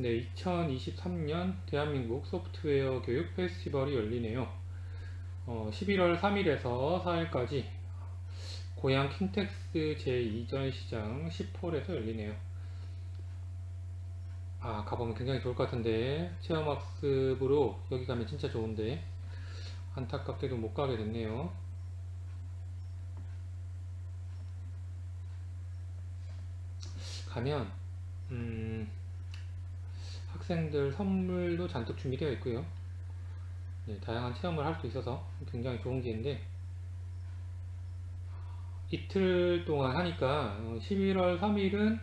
네, 2023년 대한민국 소프트웨어 교육 페스티벌이 열리네요. 어, 11월 3일에서 4일까지 고양 킨텍스 제2전 시장 10홀에서 열리네요. 아, 가보면 굉장히 좋을 것 같은데, 체험학습으로 여기 가면 진짜 좋은데, 안타깝게도 못 가게 됐네요. 가면, 음, 학생들 선물도 잔뜩 준비되어 있고요. 네, 다양한 체험을 할 수 있어서 굉장히 좋은 기회인데 이틀 동안 하니까 어, 11월 3일은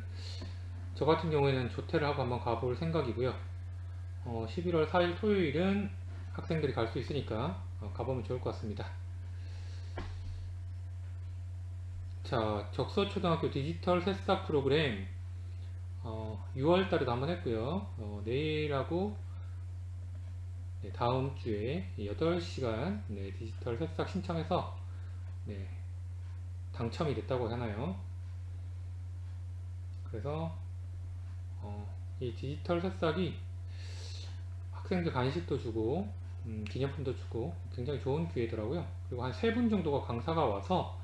저 같은 경우에는 조퇴를 하고 한번 가볼 생각이고요. 어, 11월 4일 토요일은 학생들이 갈 수 있으니까 어, 가보면 좋을 것 같습니다. 자, 적서초등학교 디지털 새싹 프로그램 어, 6월 달에도 한번 했고요. 어, 내일하고 네, 다음 주에 8시간 네, 디지털 새싹 신청해서 네, 당첨이 됐다고 하나요? 그래서 어, 이 디지털 새싹이 학생들 간식도 주고 음, 기념품도 주고 굉장히 좋은 기회더라고요. 그리고 한 세 분 정도가 강사가 와서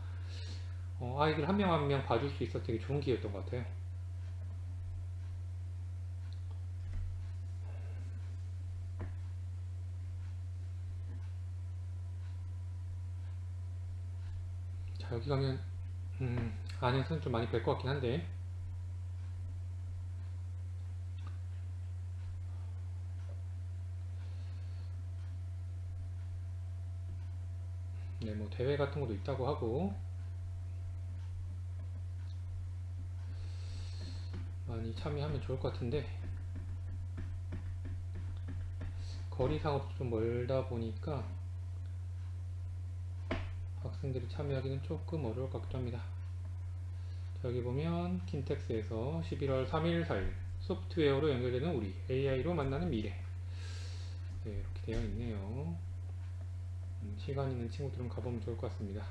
어, 아이들 한 명 한 명 봐줄 수 있어서 되게 좋은 기회였던 것 같아요. 자 여기 가면 음, 안에서는 좀 많이 뵐 것 같긴 한데. 네, 뭐 대회 같은 것도 있다고 하고. 많이 참여하면 좋을 것 같은데. 거리상으로 좀 멀다 보니까 학생들이 참여하기는 조금 어려울 것 같기도 합니다. 자, 여기 보면 킨텍스에서 11월 3일, 4일 소프트웨어로 연결되는 우리 AI로 만나는 미래 네, 이렇게 되어 있네요. 음, 시간 있는 친구들은 가보면 좋을 것 같습니다.